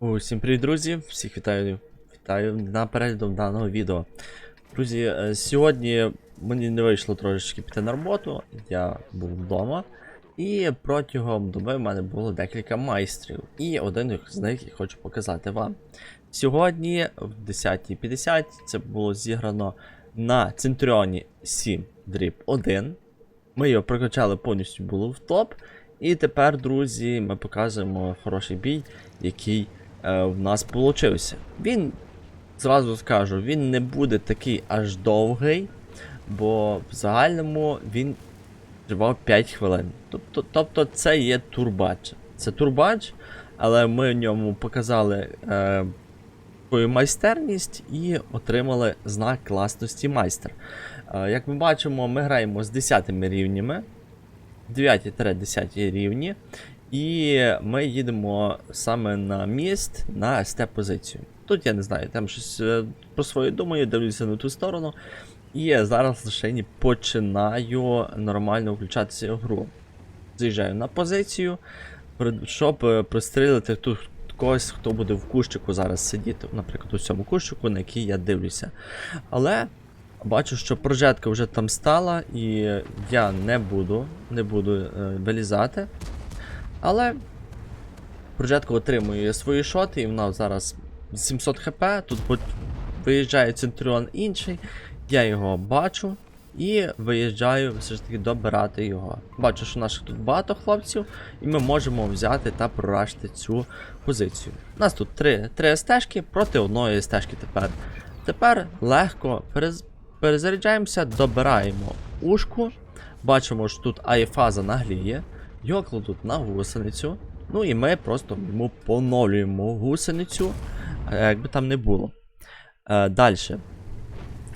Усім привіт, друзі! Всіх вітаю, вітаю на перегляду даного відео. Друзі, е, сьогодні мені не вийшло трошечки піти на роботу, я був вдома. І протягом доби в мене було декілька майстрів. І один з них я хочу показати вам. Сьогодні в 10.50 це було зіграно на Центріоні 7 дріб 1. Ми його прокачали повністю було в топ. І тепер, друзі, ми показуємо хороший бій, який е, в нас получився. Він, зразу скажу, він не буде такий аж довгий, бо в загальному він тривав 5 хвилин. Тобто, тобто це є турбач. Це турбач, але ми в ньому показали е, свою майстерність і отримали знак класності майстер. Е, як ми бачимо, ми граємо з 10 рівнями. 9-10 рівні. І ми їдемо саме на міст на СТ-позицію. Тут я не знаю, там щось е, про своє думаю, дивлюся на ту сторону. І я зараз лише починаю нормально включатися в гру. Заїжджаю на позицію, щоб е, прострілити тут когось, хто буде в кущику зараз сидіти, наприклад, у цьому кущику, на який я дивлюся. Але Бачу, що прожетка вже там стала, і я не буду, не буду е, вилізати. Але прожетка отримує свої шоти, і вона зараз 700 хп. Тут виїжджає Центріон інший, я його бачу і виїжджаю все ж таки добирати його. Бачу, що наших тут багато хлопців, і ми можемо взяти та прорашити цю позицію. У нас тут три, три стежки проти одної стежки тепер. Тепер легко перез... перезаряджаємося, добираємо ушку. Бачимо, що тут АЄ-фаза нагліє. Його кладуть на гусеницю. Ну і ми просто йому поновлюємо гусеницю, е, якби там не було. Е, Далі.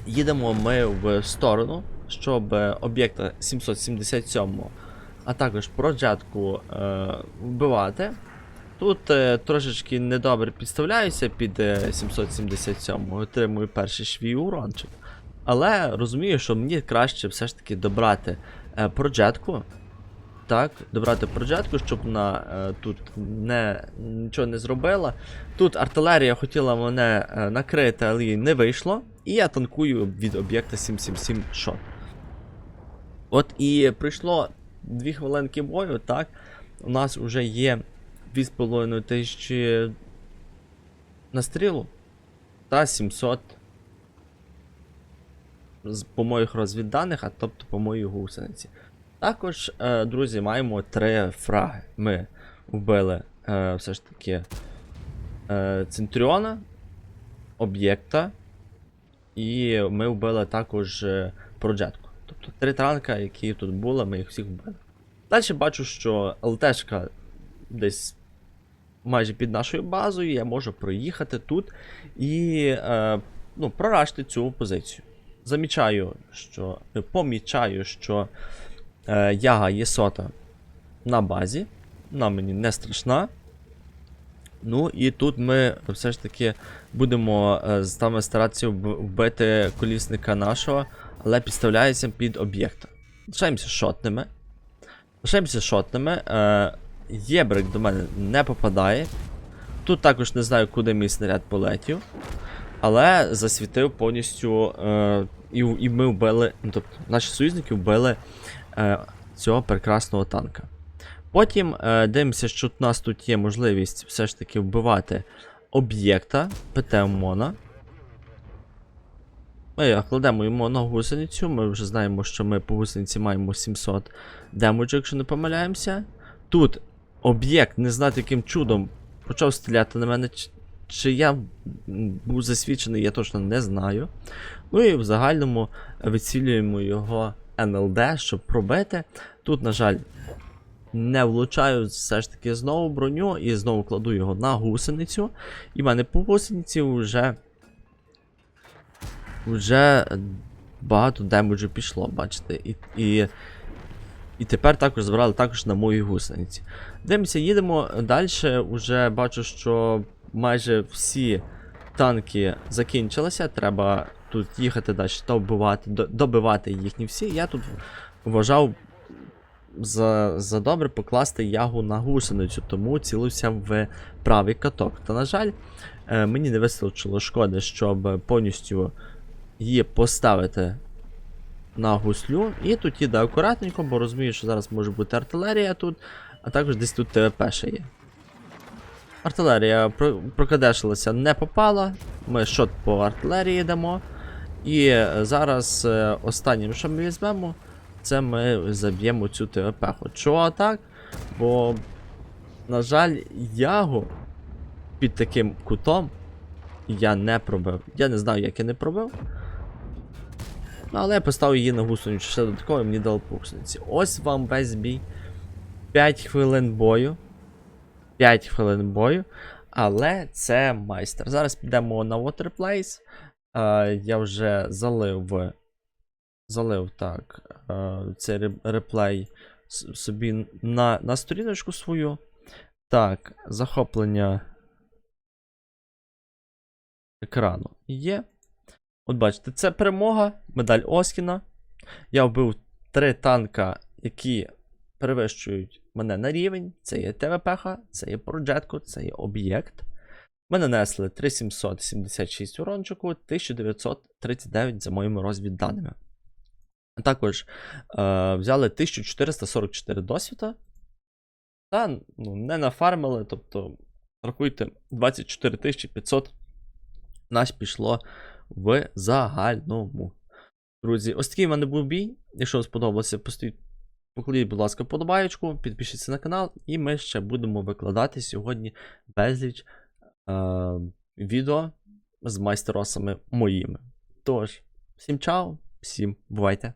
Їдемо ми в сторону, щоб об'єкта 777, а також проджетку е, вбивати. Тут е, трошечки недобре підставляюся під е, 777, отримую перший свій урончик. Але розумію, що мені краще все ж таки добрати е, проджетку. Так, добрати проджетку, щоб вона е, тут не, нічого не зробила. Тут артилерія хотіла мене е, накрити, але їй не вийшло. І я танкую від об'єкта 777 шот. От і прийшло 2 хвилинки бою, так. У нас вже є 2,5 тисячі на стрілу та 700 по моїх розвідданих, а тобто по моїй гусениці. Також, е, друзі, маємо три фраги. Ми вбили е, все ж таки е, Центріона, об'єкта, і ми вбили також е, проджетку. Тобто три транка, які тут були, ми їх всіх вбили. Далі бачу, що ЛТшка десь майже під нашою базою, я можу проїхати тут і е, ну, прорашити цю позицію. Замічаю, що помічаю, що е, яга є сота на базі. Вона мені не страшна. Ну і тут ми все ж таки будемо е, з нами старатися вбити колісника нашого, але підставляється під об'єкта. Лишаємося шотними. Лишаємося шотними. Е, Єбрик до мене не попадає. Тут також не знаю, куди мій снаряд полетів. Але засвітив повністю. Е, і, і ми вбили. Ну, тобто, наші союзники вбили е, цього прекрасного танка. Потім е, дивимося, що у нас тут є можливість все ж таки вбивати об'єкта ПТ-МОНа. Ми кладемо йому на гусеницю. Ми вже знаємо, що ми по гусениці маємо 700 демеджу, якщо не помиляємося. Тут об'єкт, не знати яким чудом, почав стріляти на мене. Чи я був засвідчений, я точно не знаю. Ну і в загальному вицілюємо його НЛД, щоб пробити. Тут, на жаль, не влучаю все ж таки знову броню і знову кладу його на гусеницю. І в мене по гусениці вже. Вже багато демеджу пішло, бачите. І, і, і тепер також збирали також на моїй гусениці. Дивимося, їдемо далі. Уже бачу, що майже всі танки закінчилися, треба тут їхати далі, до- добивати їхні всі. Я тут вважав за, за добре покласти ягу на гусеницю, тому цілився в правий каток. Та, на жаль, е, мені не вистачило шкоди, щоб повністю її поставити на гуслю. І тут їде акуратненько, бо розумію, що зараз може бути артилерія тут, а також десь тут ТВП ще є. Артилерія про- прокадешилася, не попала. Ми шот по артилерії йдемо. І е, зараз е, останнім, що ми візьмемо, це ми заб'ємо цю ТВП. Чого так? Бо, на жаль, ягу під таким кутом я не пробив. Я не знаю, як я не пробив. Але я поставив її на гусеницю ще додатково і мені дали по гусениці. Ось вам весь бій. 5 хвилин бою. 5 хвилин бою. Але це майстер. Зараз підемо на Waterplace. Е, я вже залив. Залив так. Е, цей реплей собі на, на сторіночку свою. Так, захоплення екрану є. От бачите, це перемога, медаль Оскіна. Я вбив три танка, які перевищують мене на рівень. Це є ТВПХ, це є Проджетко, це є об'єкт. Ми нанесли 3776 урончику, 1939 за моїми розвідданими. Також е, взяли 1444 досвіта. Та ну, не нафармили, тобто, рахуйте, 24 500 нас пішло в загальному. Друзі, ось такий в мене був бій. Якщо вам сподобалося, постійте, покладіть, будь ласка, подобаєчку, підпишіться на канал, і ми ще будемо викладати сьогодні безліч е, відео з майстеросами моїми. Тож, всім чао, всім бувайте!